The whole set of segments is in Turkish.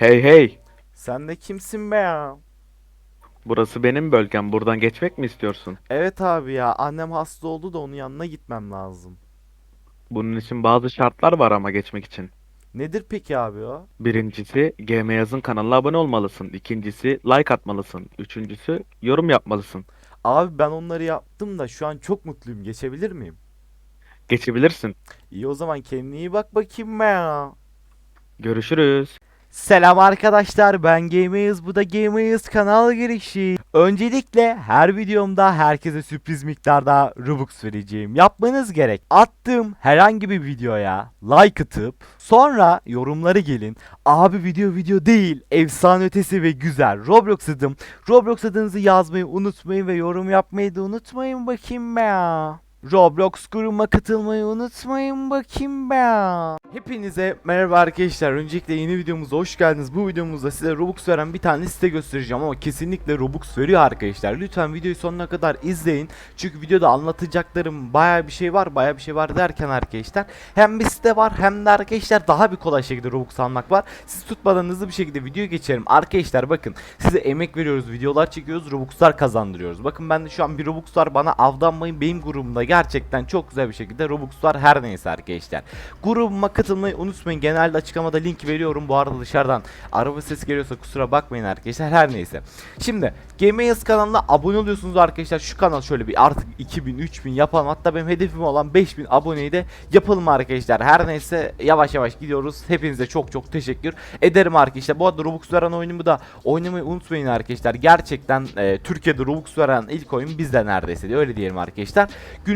Hey hey, Sen de kimsin be ya? burası benim bölgem. Buradan geçmek mi istiyorsun? Evet abi ya annem hasta oldu da onun yanına gitmem lazım. Bunun için bazı şartlar var ama geçmek için. Nedir peki abi o? Birincisi, GM Yazın kanalına abone olmalısın. İkincisi, like atmalısın. Üçüncüsü, yorum yapmalısın. Abi ben onları yaptım da şu an çok mutluyum. Geçebilir miyim? Geçebilirsin. İyi o zaman kendine iyi bak bakayım be ya. Görüşürüz. Selam arkadaşlar ben Gameyiz bu da Gameyiz kanal girişi. Öncelikle her videomda herkese sürpriz miktarda Robux vereceğim. Yapmanız gerek attığım herhangi bir videoya like atıp sonra yorumları gelin. Abi video video değil efsane ötesi ve güzel Roblox adım. Roblox adınızı yazmayı unutmayın ve yorum yapmayı da unutmayın bakayım be ya. Roblox grubuma katılmayı unutmayın bakayım be. Hepinize merhaba arkadaşlar. Öncelikle yeni videomuza hoş geldiniz. Bu videomuzda size Robux veren bir tane site göstereceğim ama kesinlikle Robux veriyor arkadaşlar. Lütfen videoyu sonuna kadar izleyin. Çünkü videoda anlatacaklarım baya bir şey var. Baya bir şey var derken arkadaşlar. Hem bir site var hem de arkadaşlar daha bir kolay şekilde Robux almak var. Siz tutmadan hızlı bir şekilde videoya geçerim. Arkadaşlar bakın size emek veriyoruz. Videolar çekiyoruz. Robux'lar kazandırıyoruz. Bakın ben de şu an bir Robux var. Bana avdanmayın benim grubumda gerçekten çok güzel bir şekilde Robux var. Her neyse arkadaşlar. Grubuma katılmayı unutmayın. Genelde açıklamada link veriyorum. Bu arada dışarıdan araba sesi geliyorsa kusura bakmayın arkadaşlar. Her neyse. Şimdi Gameaz kanalına abone oluyorsunuz arkadaşlar. Şu kanal şöyle bir artık 2000 3000 yapalım. Hatta benim hedefim olan 5000 aboneyi de yapalım arkadaşlar. Her neyse yavaş yavaş gidiyoruz. Hepinize çok çok teşekkür ederim arkadaşlar. Bu arada Robux veren oyunumu da oynamayı unutmayın arkadaşlar. Gerçekten e, Türkiye'de Robux veren ilk oyun bizde neredeyse diye öyle diyelim arkadaşlar.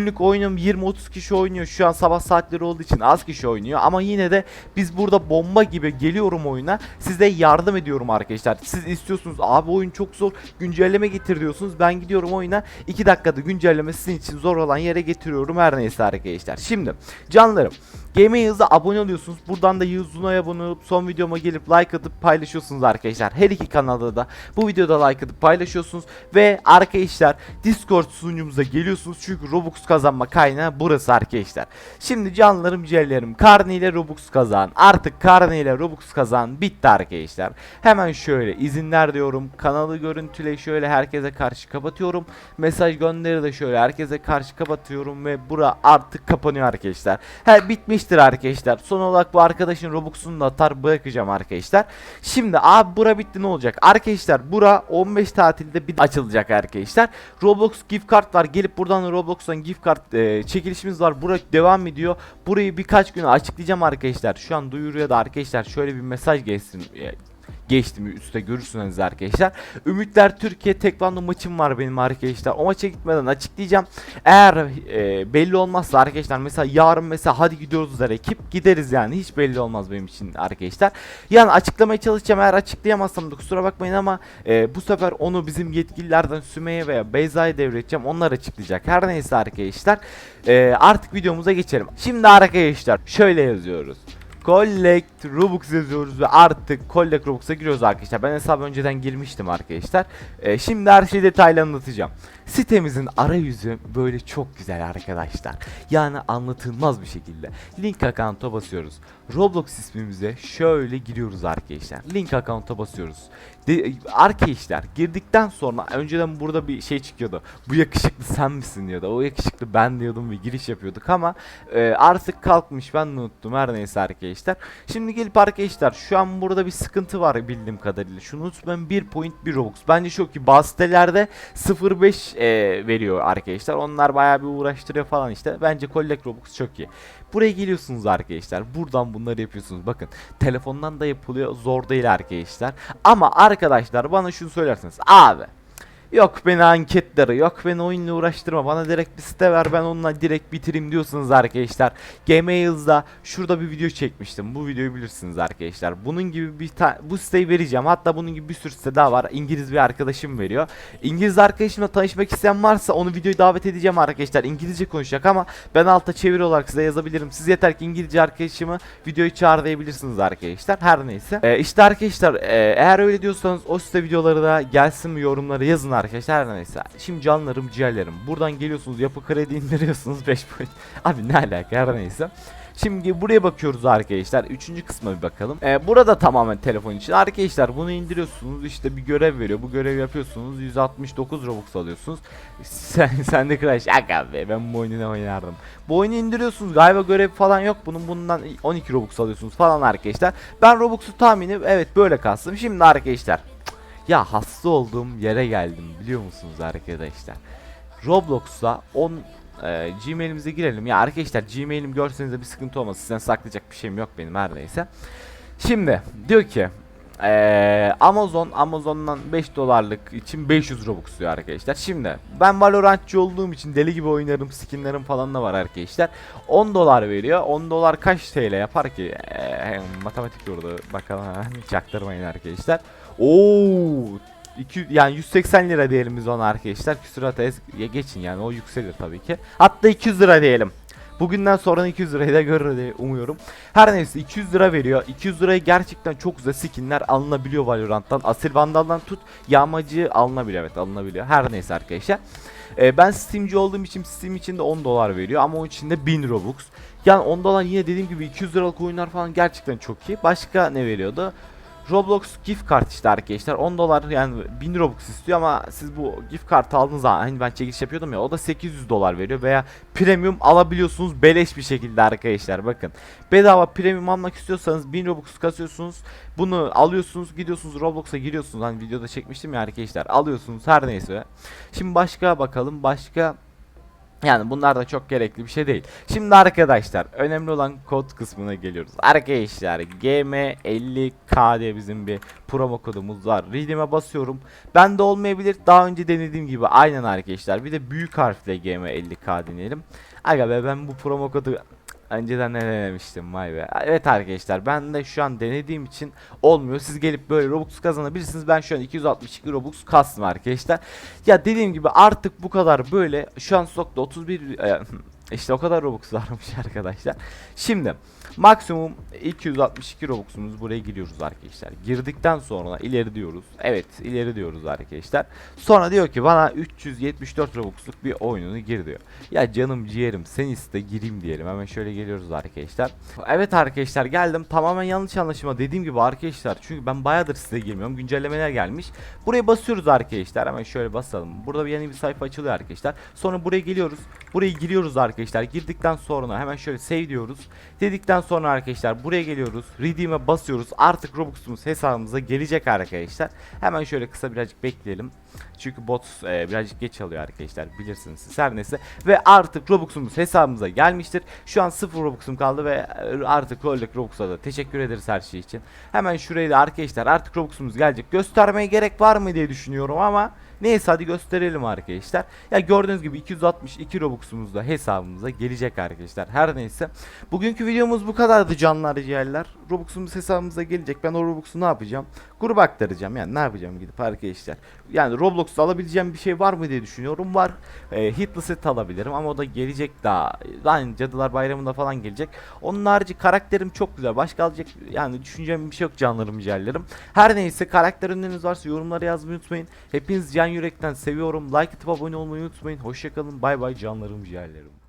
Günlük oyunum 20-30 kişi oynuyor. Şu an sabah saatleri olduğu için az kişi oynuyor ama yine de biz burada bomba gibi geliyorum oyuna. Size yardım ediyorum arkadaşlar. Siz istiyorsunuz abi oyun çok zor. Güncelleme getir diyorsunuz. Ben gidiyorum oyuna 2 dakikada güncelleme sizin için zor olan yere getiriyorum her neyse arkadaşlar. Şimdi canlarım Game hızla abone oluyorsunuz. Buradan da Yıldız Zuna'ya abone olup son videoma gelip like atıp paylaşıyorsunuz arkadaşlar. Her iki kanalda da bu videoda like atıp paylaşıyorsunuz. Ve arkadaşlar Discord sunucumuza geliyorsunuz. Çünkü Robux kazanma kaynağı burası arkadaşlar. Şimdi canlarım ciğerlerim karne ile Robux kazan. Artık karne ile Robux kazan bitti arkadaşlar. Hemen şöyle izinler diyorum. Kanalı görüntüle şöyle herkese karşı kapatıyorum. Mesaj gönderi de şöyle herkese karşı kapatıyorum ve bura artık kapanıyor arkadaşlar. He bitmiştir arkadaşlar. Son olarak bu arkadaşın Robux'unu da atar bırakacağım arkadaşlar. Şimdi abi bura bitti ne olacak? Arkadaşlar bura 15 tatilde bir açılacak arkadaşlar. Roblox gift card var. Gelip buradan Roblox'tan gift card e, çekilişimiz var. Bura devam ediyor. Burayı birkaç gün açıklayacağım arkadaşlar. Şu an duyuruyor da arkadaşlar şöyle bir mesaj geçsin. Geçti mi üstte görürsünüz arkadaşlar. Ümitler Türkiye Tekvando maçım var benim arkadaşlar. O maça gitmeden açıklayacağım. Eğer e, belli olmazsa arkadaşlar mesela yarın mesela hadi gidiyoruz der ekip gideriz yani hiç belli olmaz benim için arkadaşlar. Yani açıklamaya çalışacağım eğer açıklayamazsam da kusura bakmayın ama e, bu sefer onu bizim yetkililerden Sümeyye veya Beyza'ya devredeceğim. Onlar açıklayacak. Her neyse arkadaşlar e, artık videomuza geçelim. Şimdi arkadaşlar şöyle yazıyoruz. Collect Robux yazıyoruz ve artık Collect Robux'a giriyoruz arkadaşlar. Ben hesabı önceden girmiştim arkadaşlar. Ee, şimdi her şeyi detaylı anlatacağım. Sitemizin arayüzü böyle çok güzel arkadaşlar. Yani anlatılmaz bir şekilde. Link account'a basıyoruz. Roblox ismimize şöyle giriyoruz arkadaşlar. Link account'a basıyoruz. De, arkadaşlar girdikten sonra önceden burada bir şey çıkıyordu. Bu yakışıklı sen misin diyordu. O yakışıklı ben diyordum ve giriş yapıyorduk ama e, artık kalkmış ben unuttum her neyse arkadaşlar. Şimdi gelip arkadaşlar şu an burada bir sıkıntı var bildiğim kadarıyla. Şunu unutmayın 1 point 1 Robux. Bence çok iyi. Bazı sitelerde 0.5 e, veriyor arkadaşlar. Onlar bayağı bir uğraştırıyor falan işte. Bence Collect Robux çok iyi. Buraya geliyorsunuz arkadaşlar. Buradan bunları yapıyorsunuz. Bakın telefondan da yapılıyor. Zor değil arkadaşlar. Ama arkadaşlar bana şunu söylersiniz. Abi Yok beni anketleri, yok beni oyunla uğraştırma. Bana direkt bir site ver ben onunla direkt bitireyim diyorsunuz arkadaşlar. Gmail'da şurada bir video çekmiştim. Bu videoyu bilirsiniz arkadaşlar. Bunun gibi bir bu siteyi vereceğim. Hatta bunun gibi bir sürü site daha var. İngiliz bir arkadaşım veriyor. İngiliz arkadaşımla tanışmak isteyen varsa onu videoyu davet edeceğim arkadaşlar. İngilizce konuşacak ama ben altta çeviri olarak size yazabilirim. Siz yeter ki İngilizce arkadaşımı videoyu çağır diyebilirsiniz arkadaşlar. Her neyse. Ee, işte arkadaşlar e, eğer öyle diyorsanız o site videoları da gelsin mi yorumlara yazın arkadaşlar. Her neyse. Şimdi canlarım ciğerlerim. Buradan geliyorsunuz yapı kredi indiriyorsunuz 5 point. Abi ne alaka her neyse. Şimdi buraya bakıyoruz arkadaşlar. Üçüncü kısma bir bakalım. Ee, burada tamamen telefon için. Arkadaşlar bunu indiriyorsunuz. işte bir görev veriyor. Bu görevi yapıyorsunuz. 169 Robux alıyorsunuz. Sen, sen de Crash. Aga be ben bu oyunu ne oynardım. Bu oyunu indiriyorsunuz. Galiba görev falan yok. Bunun bundan 12 Robux alıyorsunuz falan arkadaşlar. Ben Robux'u tahmini evet böyle kastım. Şimdi arkadaşlar. Ya hasta olduğum yere geldim biliyor musunuz arkadaşlar? Roblox'a 10 e, Gmail'imize girelim. Ya arkadaşlar Gmail'im görseniz de bir sıkıntı olmaz. Sizden saklayacak bir şeyim yok benim her neyse. Şimdi diyor ki e, Amazon Amazon'dan 5 dolarlık için 500 Robux diyor arkadaşlar. Şimdi ben Valorantçı olduğum için deli gibi oynarım. Skinlerim falan da var arkadaşlar. 10 dolar veriyor. 10 dolar kaç TL yapar ki? E, matematik yordu. Bakalım hemen çaktırmayın arkadaşlar. Oo 200 yani 180 lira diyelim biz ona arkadaşlar. Küsurata ez- ya geçin yani o yükselir tabii ki. Hatta 200 lira diyelim. Bugünden sonra 200 lirayı da görür diye umuyorum. Her neyse 200 lira veriyor. 200 liraya gerçekten çok güzel skinler alınabiliyor Valorant'tan. Asil Vandal'dan tut yağmacı alınabiliyor evet alınabiliyor. Her neyse arkadaşlar. Ee, ben Steam'ci olduğum için Steam için de 10 dolar veriyor ama onun için de 1000 Robux. Yani 10 dolar yine dediğim gibi 200 liralık oyunlar falan gerçekten çok iyi. Başka ne veriyordu? Roblox gift kart işte arkadaşlar 10 dolar yani 1000 Robux istiyor ama siz bu gift kartı aldığınız zaman hani ben çekiliş yapıyordum ya o da 800 dolar veriyor veya premium alabiliyorsunuz beleş bir şekilde arkadaşlar bakın. Bedava premium almak istiyorsanız 1000 Robux kasıyorsunuz bunu alıyorsunuz gidiyorsunuz Roblox'a giriyorsunuz hani videoda çekmiştim ya arkadaşlar alıyorsunuz her neyse. Şimdi başka bakalım başka yani bunlar da çok gerekli bir şey değil. Şimdi arkadaşlar önemli olan kod kısmına geliyoruz. Arkadaşlar GM50K diye bizim bir promo kodumuz var. Redeem'e basıyorum. Ben de olmayabilir. Daha önce denediğim gibi aynen arkadaşlar. Bir de büyük harfle GM50K deneyelim. Aga be ben bu promo kodu önceden ne denemiştim vay be. Evet arkadaşlar ben de şu an denediğim için olmuyor. Siz gelip böyle Robux kazanabilirsiniz. Ben şu an 262 Robux kastım arkadaşlar. Ya dediğim gibi artık bu kadar böyle şu an stokta 31 e, işte o kadar Robux varmış arkadaşlar. Şimdi maksimum 262 Robux'umuz buraya giriyoruz arkadaşlar. Girdikten sonra ileri diyoruz. Evet ileri diyoruz arkadaşlar. Sonra diyor ki bana 374 Robux'luk bir oyununu gir diyor. Ya canım ciğerim sen iste gireyim diyelim. Hemen şöyle geliyoruz arkadaşlar. Evet arkadaşlar geldim. Tamamen yanlış anlaşılma. Dediğim gibi arkadaşlar çünkü ben bayağıdır size girmiyorum. Güncellemeler gelmiş. Buraya basıyoruz arkadaşlar. Hemen şöyle basalım. Burada bir yeni bir sayfa açılıyor arkadaşlar. Sonra buraya geliyoruz. Buraya giriyoruz arkadaşlar. Girdikten sonra hemen şöyle save diyoruz. Dedikten sonra arkadaşlar buraya geliyoruz. Redeem'e basıyoruz. Artık Robux'umuz hesabımıza gelecek arkadaşlar. Hemen şöyle kısa birazcık bekleyelim. Çünkü bot e, birazcık geç alıyor arkadaşlar. Bilirsiniz siz her neyse. Ve artık Robux'umuz hesabımıza gelmiştir. Şu an 0 Robux'um kaldı ve e, artık Rollek Robux'a da teşekkür ederiz her şey için. Hemen şurayı da arkadaşlar artık Robux'umuz gelecek. Göstermeye gerek var mı diye düşünüyorum ama Neyse hadi gösterelim arkadaşlar. Ya gördüğünüz gibi 262 Robux'umuz da hesabımıza gelecek arkadaşlar. Her neyse. Bugünkü videomuz bu kadardı canlar ciğerler. Robux'umuz hesabımıza gelecek. Ben o Robux'u ne yapacağım? Gruba aktaracağım. Yani ne yapacağım gidip arkadaşlar. Yani Roblox'ta alabileceğim bir şey var mı diye düşünüyorum. Var. E, hitli set alabilirim ama o da gelecek daha. Yani Cadılar Bayramı'nda falan gelecek. Onun harici karakterim çok güzel. Başka alacak yani düşüneceğim bir şey yok canlarım ciğerlerim. Her neyse karakter önleriniz varsa yorumlara yazmayı unutmayın. Hepiniz can yürekten seviyorum. Like atıp abone olmayı unutmayın. Hoşçakalın. Bay bay canlarım ciğerlerim.